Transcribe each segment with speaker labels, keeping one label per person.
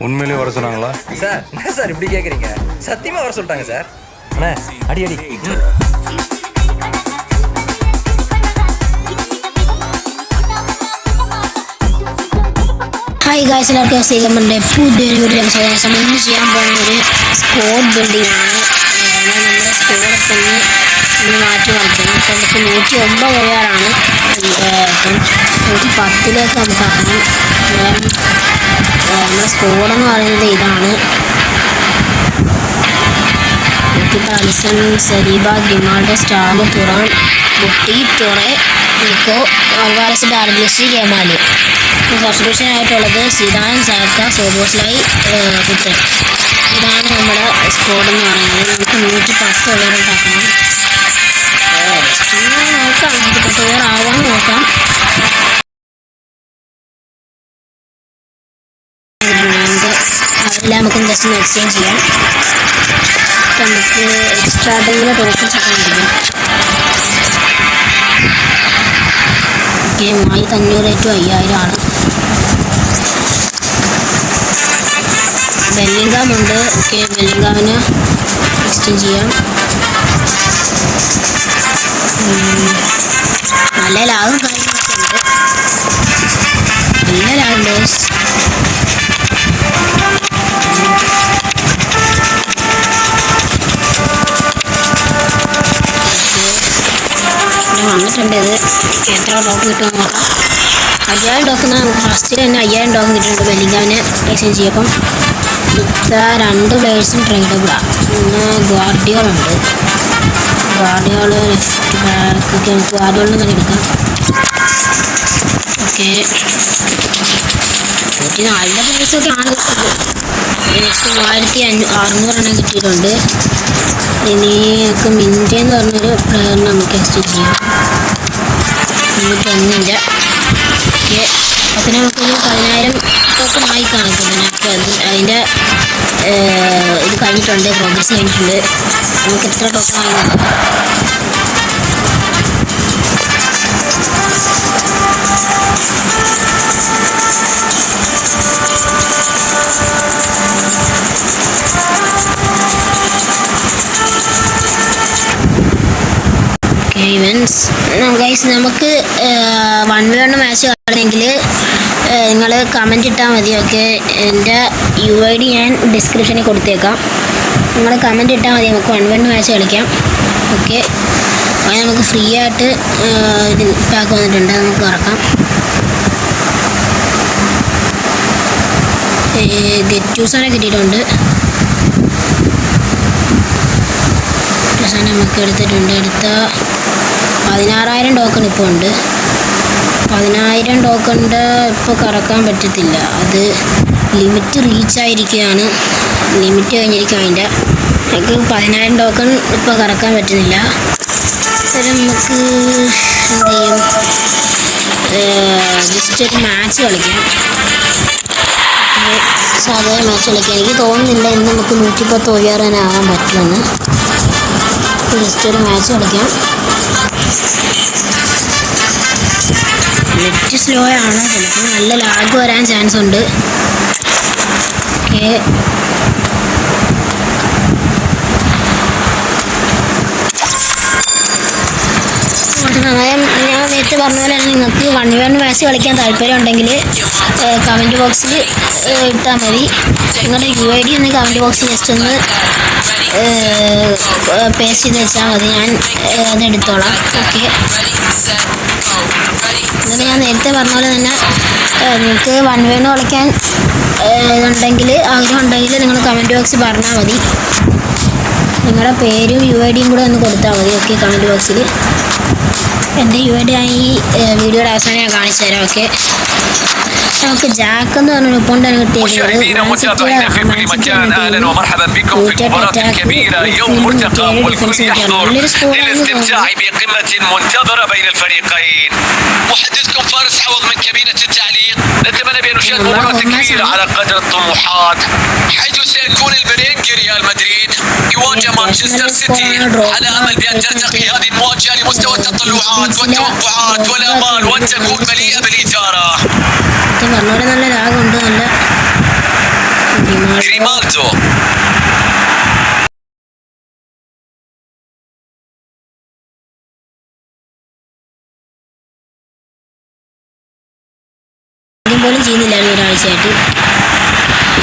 Speaker 1: உண்மையிலே வர சொன்னாங்களா?
Speaker 2: சார் என்ன சார் இப்படி கேட்குறீங்க சத்தியமாக வர சொல்லிட்டாங்க சார். அண்ணா அடி அடி.
Speaker 3: ஹாய் காய்ஸ் எல்லாருக்கும் செய்ய பண்ணுறேன் புது வீடியோ சொல்லுங்கள் இன்னும் செய்யாமல் போன ஒரு ஸ்கோர் பில்டிங் ஆனால் பண்ணி ഒന്ന് മാറ്റി കളിക്കണം ഇപ്പം നമുക്ക് നൂറ്റി ഒമ്പത് ഇപ്പം നൂറ്റി പത്തിലേക്ക് നമുക്ക് ആക്കണം നമ്മുടെ സ്കോറെന്ന് പറയുന്നത് ഇതാണ്. അലിസൺ സരീബ ഗിമാൾഡോ സ്റ്റാൽ തുറാൻ ബുട്ടി ടൊറെ നിക്കോ അൽവാരസ് ഡാർബിസി ഗമാൽ സബ്സ്ക്രിപ്ഷൻ ആയിട്ടുള്ളത് സിദാൻ സാക്ക സോബോസ്ലായി പുത്തൻ ഇതാണ് നമ്മുടെ സ്കോഡ് എന്ന് പറയുന്നത്. നമുക്ക് നൂറ്റി പത്ത് ഉള്ളവരുണ്ടാക്കണം നോക്കാം പത്ത് ഓവർ നോക്കാം അതെല്ലാം നമുക്ക് ജസ്റ്റ് ഒന്ന് എക്സ്ചേഞ്ച് ചെയ്യാം. നമുക്ക് എക്സ്ട്രാ എന്തെങ്കിലും ടോക്കൺസ് ഒക്കെ ലഭിക്കും ഓക്കെ മൂവായിരത്തി അഞ്ഞൂറ് ടു അയ്യായിരം ആണ്. ബെല്ലിംഗാം ഉണ്ട് ഓക്കെ ബെല്ലിംഗാമിന് എക്സ്ചേഞ്ച് ചെയ്യാം. നല്ല ലാഭം കാര്യങ്ങളൊക്കെ ഉണ്ട്. നല്ല ഇവിടെ വന്നിട്ടുണ്ട് എത്ര ഡോക്ക് കിട്ടുമെന്ന് അയ്യായിരം ടോക്കൺ നമുക്ക് ഫസ്റ്റിൽ തന്നെ അയ്യായിരം ഡോക്ക് കിട്ടിയിട്ടുണ്ട് വെല്ലിങ്കാവിനെ എക്സ്ചേഞ്ച് ചെയ്യപ്പം. ഇത്ര രണ്ട് പ്ലേയേഴ്സും ട്രേഡബിളാണ് പിന്നെ ഗാർഡിയോളുണ്ട് ഒക്കെ നമുക്ക് ഗാർഡിയോളിൽ തന്നെ എടുക്കാം ഓക്കെ. നാലിന്റെ പ്ലേയേഴ്സൊക്കെ ആണ് കിട്ടുന്നത് നെക്സ്റ്റ് മൂവായിരത്തി അഞ്ഞൂ അറുന്നൂറെണ്ണം കിട്ടിയിട്ടുണ്ട്. ഇനി നമുക്ക് മിന്റ എന്ന് പറഞ്ഞൊരു പ്ലെയറിനെ നമുക്ക് എക്സ്ചേഞ്ച് ചെയ്യാം. മുന്നൂറ്റൊന്നിന്റെ ഓക്കെ. അതിന് നമുക്കൊരു പതിനായിരം ടോക്കൺ ആയി കാണിക്കും നമുക്ക് അത് അതിന്റെ ഇത് കഴിഞ്ഞിട്ടുണ്ട് പ്രോഗ്രസ് കഴിഞ്ഞിട്ടുണ്ട്. നമുക്ക് എത്ര ഓക്കെ ഇവൻസ് ഗൈസ് നമുക്ക് വൺ വേ വൺ മാച്ച് കളിക്കണമെങ്കിൽ നിങ്ങൾ കമന്റ് ഇട്ടാൽ മതി ഓക്കെ എന്റെ യു ഐ ഡി ഞാൻ ഡിസ്ക്രിപ്ഷനിൽ കൊടുത്തേക്കാം. നിങ്ങൾ കമന്റ് ഇട്ടാൽ മതി നമുക്ക് വൺ വൺ മാച്ച് കളിക്കാം ഓക്കെ അത് നമുക്ക് ഫ്രീ ആയിട്ട് ഇത് പാക്ക് വന്നിട്ടുണ്ട് നമുക്ക് ഇറക്കാം ഗെറ്റൂസാനെ കിട്ടിയിട്ടുണ്ട്. അവസാനം നമുക്ക് എടുത്തിട്ടുണ്ട് എടുത്ത പതിനാറായിരം ടോക്കൺ ഇപ്പോൾ ഉണ്ട്. പതിനായിരം ടോക്കണിന്റെ ഇപ്പോൾ കറക്കാൻ പറ്റത്തില്ല. അത് ലിമിറ്റ് റീച്ച് ആയിരിക്കുകയാണ്. ലിമിറ്റ് കഴിഞ്ഞിരിക്കും അതിന്റെ. നമുക്ക് പതിനായിരം ടോക്കൺ ഇപ്പോൾ കറക്കാൻ പറ്റുന്നില്ല. അന്നേരം നമുക്ക് എന്ത് ചെയ്യും? ജസ്റ്റ് ഒരു മാച്ച് കളിക്കാം. സാധാരണ മാച്ച് കളിക്കാം. എനിക്ക് തോന്നുന്നില്ല ഇന്ന് നമുക്ക് നൂറ്റി പത്ത് ഒഴിയാറാനാകാൻ പറ്റുമെന്ന്. ജസ്റ്റ് ഒരു മാച്ച് കളിക്കാം. നെറ്റ് സ്ലോ ആണ് ചിലപ്പോൾ നല്ല ലാഗ് വരാൻ ചാൻസ് ഉണ്ട്. ഓക്കെ ഞാൻ നേരത്തെ പറഞ്ഞ പോലെ തന്നെ നിങ്ങൾക്ക് വൺ വൺ മാച്ച് കളിക്കാൻ താല്പര്യം ഉണ്ടെങ്കിൽ കമന്റ് ബോക്സിൽ ഇട്ടാൽ മതി. നിങ്ങളുടെ യു ഐ ഡി ഒന്ന് കമന്റ് ബോക്സിൽ ജസ്റ്റ് ഒന്ന് പേസ്റ്റ് ചെയ്ത് വെച്ചാൽ മതി. ഞാൻ അത് എടുത്തോളാം. ഓക്കെ എന്നിട്ട് ഞാൻ നേരത്തെ പറഞ്ഞ പോലെ തന്നെ നിങ്ങൾക്ക് വൺ വേണ് കളിക്കാൻ ഉണ്ടെങ്കിൽ ആഗ്രഹം ഉണ്ടെങ്കിൽ നിങ്ങൾ കമന്റ് ബോക്സിൽ പറഞ്ഞാൽ മതി. നിങ്ങളുടെ പേരും യു ഐ ഡിയും കൂടെ ഒന്ന് കൊടുത്താൽ മതി ഓക്കെ കമന്റ് ബോക്സിൽ എന്റെ യു ഐ ഡി ഈ ഏഹ്, വീഡിയോയുടെ അവസാനം ഞാൻ കാണിച്ചു തരാം ഓക്കെ നമുക്ക് ജാക്ക് എന്ന് പറഞ്ഞ ഒപ്പോണ്ടാണ്
Speaker 4: مشاهدينا متابعينا في كل مكان اهلا ومرحبا بكم في المباراة الكبيرة يوم مرتقب والكل يحضر للاستمتاع بقمة منتظرة بين الفريقين محدثكم فارس عوض من كابينة التعليق نتمنى بأن نشاهد مباراة كبيرة على قدر الطموحات حيث سيكون البرينج ريال مدريد يواجه مانشستر سيتي على امل بان ترتقي هذه المواجهه لمستوى التطلعات والتوقعات والامال وان تكون مليئه بالاثاره സത്യം
Speaker 3: പറഞ്ഞ പോലെ നല്ല രാഗമുണ്ട് നല്ല Grimaldo. പോലും ചെയ്യുന്നില്ലായിരുന്നു ഒരാഴ്ചയായിട്ട്.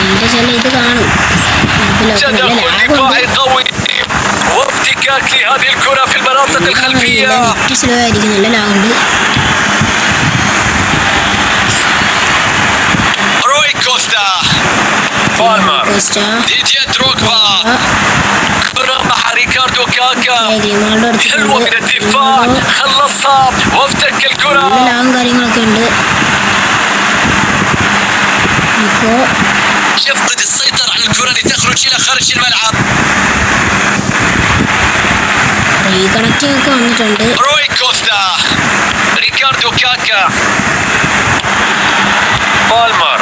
Speaker 3: എന്റെ ചെല്ല ഇത് കാണും. ലാഗുണ്ട് സ്ലോ ആയിരിക്കും നല്ല ലാഗുണ്ട്
Speaker 4: Iniesta.
Speaker 3: Palmer.
Speaker 4: Didier Drogba. كرة مع ريكاردو كاكا. حلوة من الدفاع خلصها وافتك الكرة. يفقد السيطرة على الكرة لتخرج إلى خارج الملعب. روي كوستا ريكاردو كاكا بالمر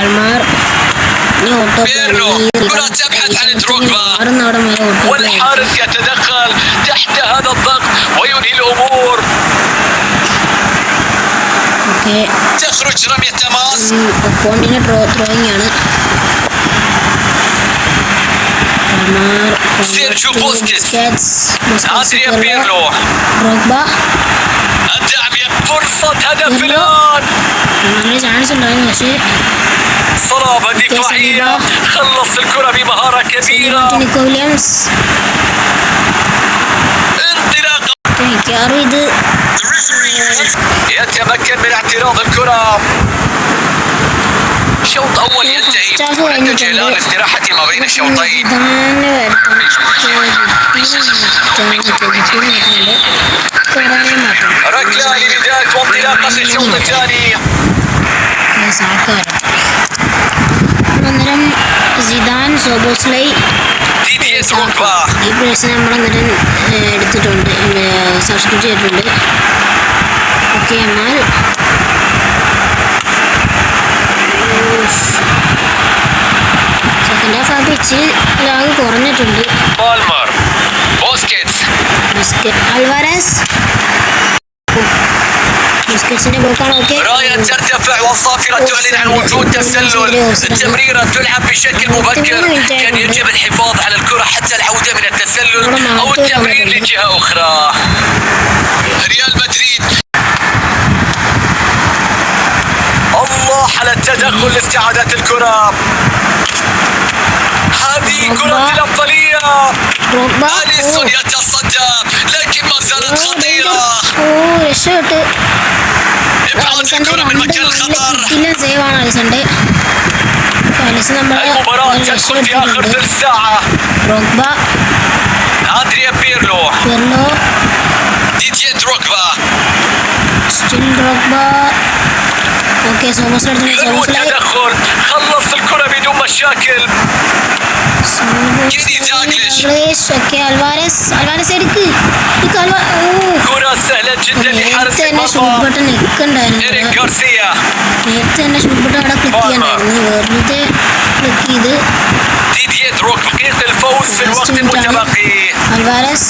Speaker 3: بالمار
Speaker 4: بيرلو تبحث عن
Speaker 3: دروكبا
Speaker 4: والحارس يتدخل تحت هذا الضغط وينهي الأمور. تخرج رمية تماس. سيرجو بوسكيتس
Speaker 3: ادريا
Speaker 4: بيرلو. دروجبا الدعم فرصة هدف الآن. صلابة دفاعية خلص الكرة بمهارة كبيرة
Speaker 3: ويليامز
Speaker 4: انطلاقة يتمكن من اعتراض الكرة شوط أول ينتهي
Speaker 3: هناك
Speaker 4: إلى استراحة ما بين الشوطين
Speaker 3: തന്നെ വരുത്തുന്നുണ്ട്
Speaker 4: ركلة لبداية وانطلاقة الشوط الثاني
Speaker 3: അന്നേരം സിദാൻ സോബോസ്ലൈ
Speaker 4: ديدييه دروغبا
Speaker 3: ഈ പ്ലേസിനെ നമ്മളന്നേരം ഏഹ്, എടുത്തിട്ടുണ്ട് സബ്സ്ക്രൈബ് ചെയ്തിട്ടുണ്ട് ഓക്കെ എന്നാൽ സെക്കൻഡ് ഹാഫ് ആ പിച്ച് ലാഗ് കുറഞ്ഞിട്ടുണ്ട്
Speaker 4: بالمر بوسكيتس
Speaker 3: ബിസ്ക്കറ്റ് അൽവാരസ് ബിസ്ക്കറ്റ്സിന്റെ ബ്ലോക്കാണ് ഓക്കെ
Speaker 4: راية ترتفع والصافرة تعلن عن وجود تسلل. التمريرة تلعب بشكل مبكر. كان يجب الحفاظ على الكرة حتى العودة من التسلل أو التمرير لجهة أخرى. ريال مدريد. الله على التدخل لاستعادة الكرة. هذه كرة الأفضلية. أليسون يتصدى؟ لكن ما زالت خطيرة.
Speaker 3: ഓ രക്ഷപ്പെട്ട്
Speaker 4: إبعاد
Speaker 3: അലിസന്റെ
Speaker 4: الكرة من
Speaker 3: രണ്ട്
Speaker 4: مكان
Speaker 3: നല്ല
Speaker 4: الخطر
Speaker 3: കിട്ടില്ല സേവ് ആണ് അലിസന്റെ അലിസ് നമ്മളെ
Speaker 4: المباراة تدخل في آخر
Speaker 3: രക്ഷപ്പെട്ടിട്ടുണ്ട്
Speaker 4: ثلث ساعة
Speaker 3: Drogba
Speaker 4: أندريا بيرلو
Speaker 3: Pirlo
Speaker 4: ديدييه دروغبا
Speaker 3: still Drogba okay Somas എടുത്തിട്ടുണ്ട്
Speaker 4: حلو
Speaker 3: സോമസ്
Speaker 4: المرمى
Speaker 3: ബട്ടൺ
Speaker 4: إيريك
Speaker 3: നിൽക്കണ്ടായിരുന്നു
Speaker 4: غارسيا
Speaker 3: നേരത്തെ തന്നെ ഷൂട്ട് ബട്ടൺ അവിടെ ക്ലിക്ക് ചെയ്യണ്ടായിരുന്നു വെറുതെ ക്ലിക്ക് ചെയ്ത്
Speaker 4: ديدييه دروغبا حقيق الفوز في الوقت المتبقي
Speaker 3: അൽവാരസ്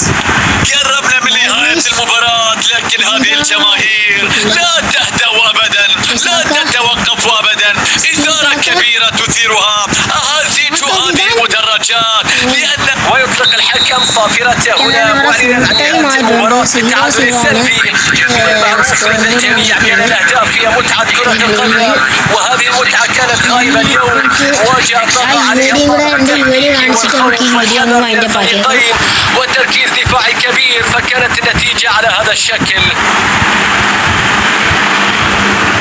Speaker 4: قربنا من نهاية المباراة لكن هذه الجماهير لا تهدأ أبدا لا تتوقف أبدا إثارة كبيرة تثيرها أهازيج هذه المدرجات لأن ويطلق الحكم صافرته هنا معلنا عن نهاية المباراة بالتعادل السلبي والمعروف لدى الجميع بأن الأهداف هي متعة كرة القدم وهذه المتعة كانت غائبة اليوم واجه طغى عليها والخوف والحذر من الفريقين وتركيز دفاعي كبير فكانت النتيجة على هذا الشكل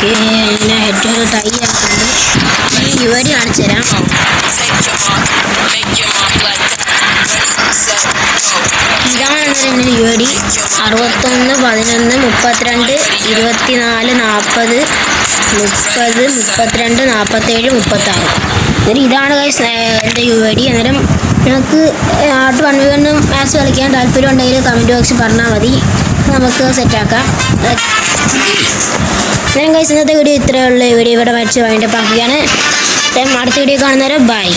Speaker 3: ഓക്കെ എന്നെ ഹെഡ് ടൈ ആക്കുന്നുണ്ട് ഈ യുവരി കാണിച്ചു തരാം ഇതാണ് എന്റെ യു ഡി അറുപത്തൊന്ന് പതിനൊന്ന് മുപ്പത്തിരണ്ട് ഇരുപത്തിനാല് നാൽപ്പത് മുപ്പത് മുപ്പത്തിരണ്ട് നാൽപ്പത്തേഴ് മുപ്പത്താറ്. അന്നേരം ഇതാണ് എന്റെ യു ഡി അന്നേരം നിങ്ങൾക്ക് ആട്ട് വൺ വണ്ണും മാച്ച് കളിക്കാൻ താല്പര്യം ഉണ്ടെങ്കിൽ കമന്റ് ബോക്സിൽ പറഞ്ഞാൽ മതി. നമുക്ക് സെറ്റാക്കാം ഞാൻ ഗൈസ് ഇന്നത്തെ വീഡിയോ ഇത്രയേ ഉള്ളൂ. വീഡിയോ ഇവിടെ മരിച്ച് വൈൻഡപ്പ് ആക്കുകയാണ്. അടുത്ത വീഡിയോ കാണുന്നവരെ ബൈ